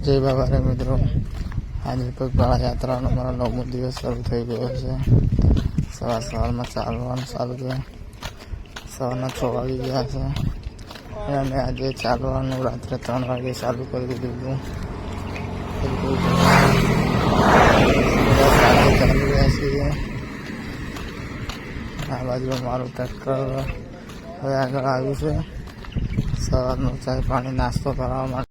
જય બાબા રે મિત્રો. આજે પગપાળા યાત્રાનો મારો નવમો દિવસ શરૂ થઈ ગયો છે. સવાર સવારમાં ચાલવાનું ચાલુ છે. સવારના છ વાગી ગયા છે. અને અમે આજે ચાલવાનું રાત્રે ત્રણ વાગે ચાલુ કરી દીધું ચાલી રહ્યા છીએ આ બાજુ મારું ટ્રેક્ટર હવે આગળ આવ્યું છે. સવારનું ચાય પાણી નાસ્તો કરવા માટે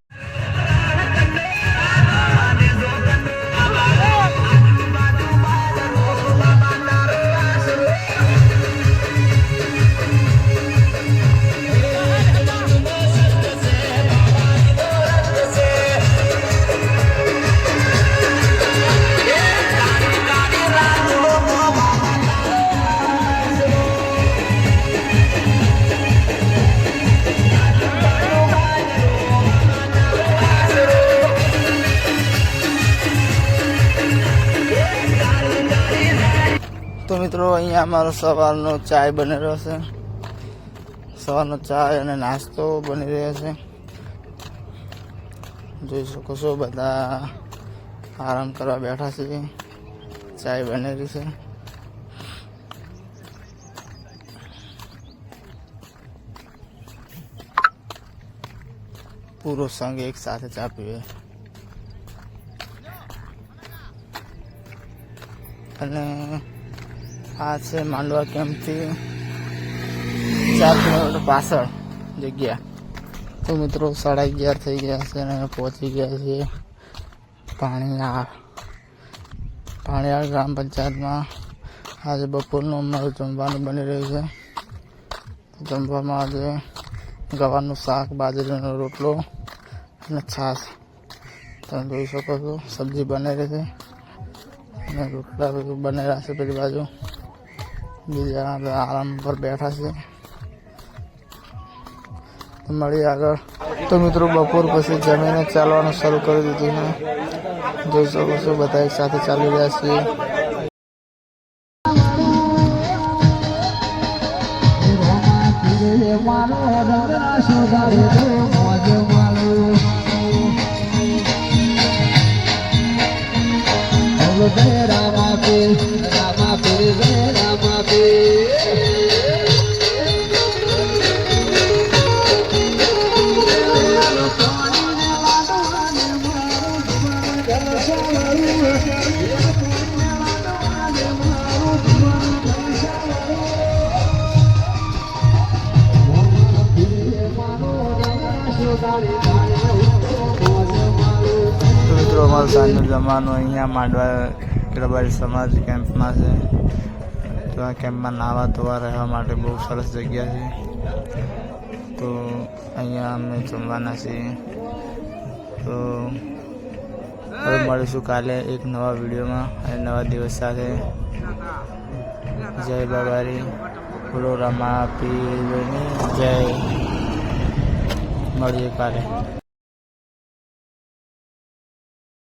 તો મિત્રો, અહીંયા અમારો સવારનો ચાય બની રહ્યો છે. સવારનો ચાય અને નાસ્તો બની રહ્યો છે. જોઈ શકો છો, બધા આરામ કરવા બેઠા છે. ચાય બની રહી છે. પૂરો સંઘ એક સાથે ચા પીવે અને આ છે માંડવા કેમ્પથી ચાર કિલોમીટર પાછળ જગ્યા. તો મિત્રો સાડા અગિયાર થઈ ગયા છે અને પહોંચી ગયા છે પાણીયાળ પાણીયાળ ગ્રામ પંચાયતમાં. આજે બપોરનું અમારું જમવાનું બની રહ્યું છે. જમવામાં આજે ગવાનું શાક, બાજરીનો રોટલો અને છાશ. તમે જોઈ શકો છો, સબ્જી બની રહી છે. અને રોટલા બધું બનેલા છે પેલી બાજુ. બીજા આરામ પર બેઠા છે. મળી આગળ. તો મિત્રો, બપોર પછી જમીને ચાલવાનું શરૂ કરી દીધું ને જોઈ શકો છો, બધા એક સાથે ચાલી રહ્યા છીએ. તો સાંજનું જમાનો અહીંયા માંડવા રબારી સમાજ કેમ્પમાં છે. તો આ કેમ્પમાં નાહવા ધોવા રહેવા માટે બહુ સરસ જગ્યા છે. તો અહીંયા અમે જમવાના છીએ. તો હવે મળીશું કાલે એક નવા વિડીયોમાં. અને નવા દિવસ સાથે. જય બાબારી. બોલો રમા જય. મળીએ કાલે.